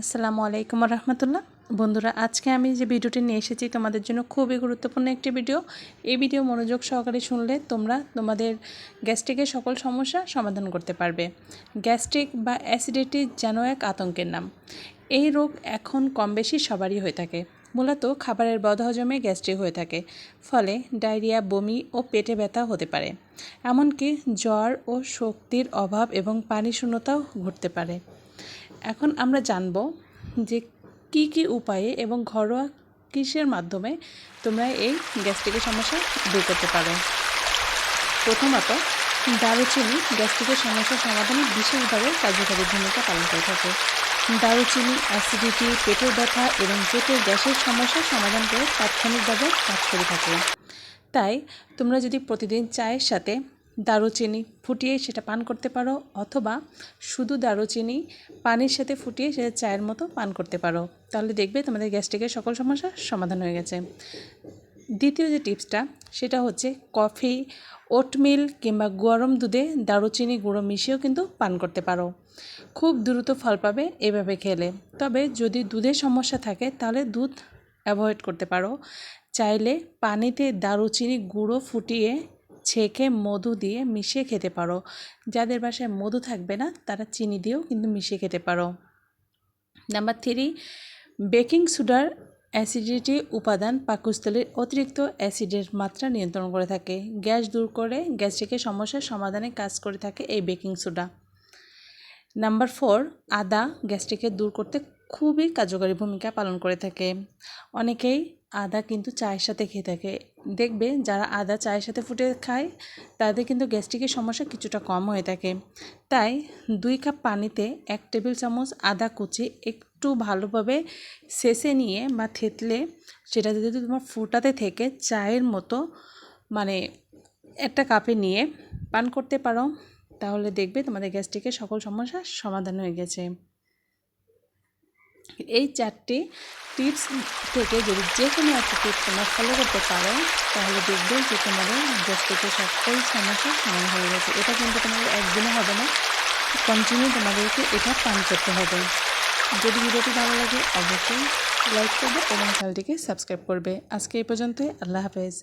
আসসালামু আলাইকুম রহমতুল্লাহ বন্ধুরা, আজকে আমি যে ভিডিওটি নিয়ে এসেছি তোমাদের জন্য খুবই গুরুত্বপূর্ণ একটি ভিডিও। এই ভিডিও মনোযোগ সহকারে শুনলে তোমরা তোমাদের গ্যাস্ট্রিকের সকল সমস্যা সমাধান করতে পারবে। গ্যাস্ট্রিক বা অ্যাসিডিটি যেন এক আতঙ্কের নাম। এই রোগ এখন কম বেশি সবারই হয়ে থাকে। মূলত খাবারের বদহজমে গ্যাস্ট্রিক হয়ে থাকে। ফলে ডায়রিয়া, বমি ও পেটে ব্যথা হতে পারে। এমনকি জ্বর ও শক্তির অভাব এবং পানি শূন্যতাও ঘটতে পারে। এখন আমরা জানব যে কি কি উপায়ে এবং ঘরোয়া কিসের মাধ্যমে তোমরা এই গ্যাস্ট্রিকের সমস্যা দূর করতে পারো। প্রথমত, দারুচিনি গ্যাস্ট্রিকের সমস্যার সমাধানে বিশেষভাবে কার্যকারী ভূমিকা পালন করে থাকে। দারুচিনি, অ্যাসিডিটি, পেটের ব্যথা এবং পেটের গ্যাসের সমস্যার সমাধান করে তাৎক্ষণিকভাবে কাজ করে থাকে। তাই তোমরা যদি প্রতিদিন চায়ের সাথে দারুচিনি ফুটিয়ে সেটা পান করতে পারো, অথবা শুধু দারুচিনি পানির সাথে ফুটিয়ে সেটা চায়ের মতো পান করতে পারো। তাহলে দেখবে তোমাদের গ্যাস্ট্রিকের সকল সমস্যার সমাধান হয়ে গেছে। দ্বিতীয় যে টিপসটা, সেটা হচ্ছে কফি, ওটমিল কিংবা গরম দুধে দারুচিনি গুঁড়ো মিশিয়েও কিন্তু পান করতে পারো। খুব দ্রুত ফল পাবে এভাবে খেলে। তবে যদি দুধের সমস্যা থাকে, তাহলে দুধ অ্যাভয়েড করতে পারো। চাইলে পানিতে দারুচিনি গুঁড়ো ফুটিয়ে ছেঁকে মধু দিয়ে মিশিয়ে খেতে পারো। যাদের বাসায় মধু থাকবে না, তারা চিনি দিয়েও কিন্তু মিশিয়ে খেতে পারো। নাম্বার থ্রি, বেকিং সোডার অ্যাসিডিটি উপাদান পাকস্থলীর অতিরিক্ত অ্যাসিডের মাত্রা নিয়ন্ত্রণ করে থাকে। গ্যাস দূর করে গ্যাস্ট্রিকের সমস্যার সমাধানে কাজ করে থাকে এই বেকিং সোডা। নাম্বার ফোর, আদা গ্যাস্ট্রিকে দূর করতে খুবই কার্যকরী ভূমিকা পালন করে থাকে। অনেকেই আদা কিন্তু চায়ের সাথে খেয়ে থাকে। দেখবে যারা আদা চায়ের সাথে ফুটে খায়, তাদের কিন্তু গ্যাস্ট্রিকের সমস্যা কিছুটা কম হয়ে থাকে। তাই দুই কাপ পানিতে এক টেবিল চামচ আদা কুচি একটু ভালোভাবে সেসে নিয়ে বা থেতলে সেটা যদি তোমার ফুটাতে থেকে চায়ের মতো মানে একটা কাপে নিয়ে পান করতে পারো, তাহলে দেখবে তোমাদের গ্যাস্ট্রিকের সকল সমস্যার সমাধান হয়ে গেছে। এই চারটি টিপস থেকে যদি যে কোনো একটা টিপস তোমরা ফলো করতে পারো, তাহলে দেখবে যে তোমাদের গ্যাস্ট্রিকের সকল সমস্যার সমাধান হয়ে গেছে। এটা কিন্তু তোমাদের একদিনে হবে না কন্টিনিউ তোমাদেরকে এটা পান করতে হবে। যদি ভিডিওটি ভালো লাগে, অবশ্যই লাইক করবে এবং চ্যানেলটিকে সাবস্ক্রাইব করবে। আজকে এই পর্যন্তই, আল্লাহ হাফেজ।